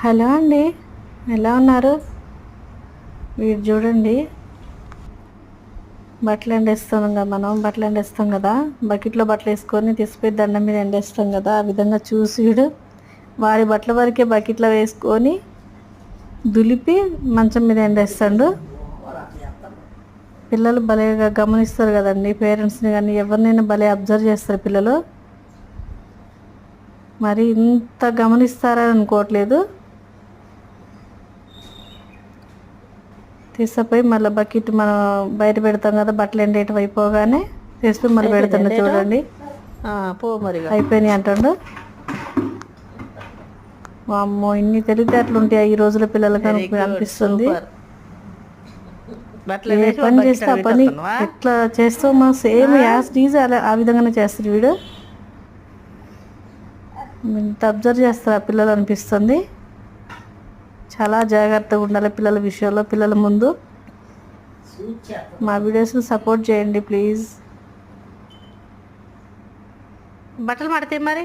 Hello అండి. ఎలా ఉన్నారు? వీడు చూడండి. బట్టలు ఎండేస్తాం కదా మనం బట్టలు ఎండేస్తాం కదా. బకెట్లో బట్టలు వేసుకొని తీసిపోయి దండం మీద ఎండేస్తాం కదా. ఆ విధంగా చూసి వీడు వారి బట్టల వరకే బకెట్లో వేసుకొని దులిపి మంచం మీద ఎండేస్తాడు. పిల్లలు భలేగా గమనిస్తారు కదండి. పేరెంట్స్ని కానీ ఎవరినైనా భలే అబ్జర్వ్ చేస్తారు పిల్లలు. మరి ఇంత గమనిస్తారని అనుకోవట్లేదు. తీసుకుపోయి మళ్ళీ బకెట్ మనం బయట పెడతాం కదా బట్టలు ఎండేయటం అయిపోగానే తీసుకుపోయి మళ్ళీ పెడుతుండ చూడండి. పో మరి. అయిపోయినాయి అంటాడు. అమ్మో ఇన్ని తెలివితేటలు ఉంటాయి ఈ రోజుల పిల్లలకి అనిపిస్తుంది. ఏ పని చేస్తే ఆ పని? ఎట్లా చేస్తామో సేమ్ యాస్ డీజ్ అలా ఆ విధంగానే చేస్తారు వీడు. ఇంత అబ్జర్వ్ చేస్తారు ఆ పిల్లలు అనిపిస్తుంది. చాలా జాగ్రత్తగా ఉండాలి పిల్లల విషయంలో పిల్లల ముందు. మా వీడియోస్ని సపోర్ట్ చేయండి ప్లీజ్. బట్టలు మడతాయి మరి?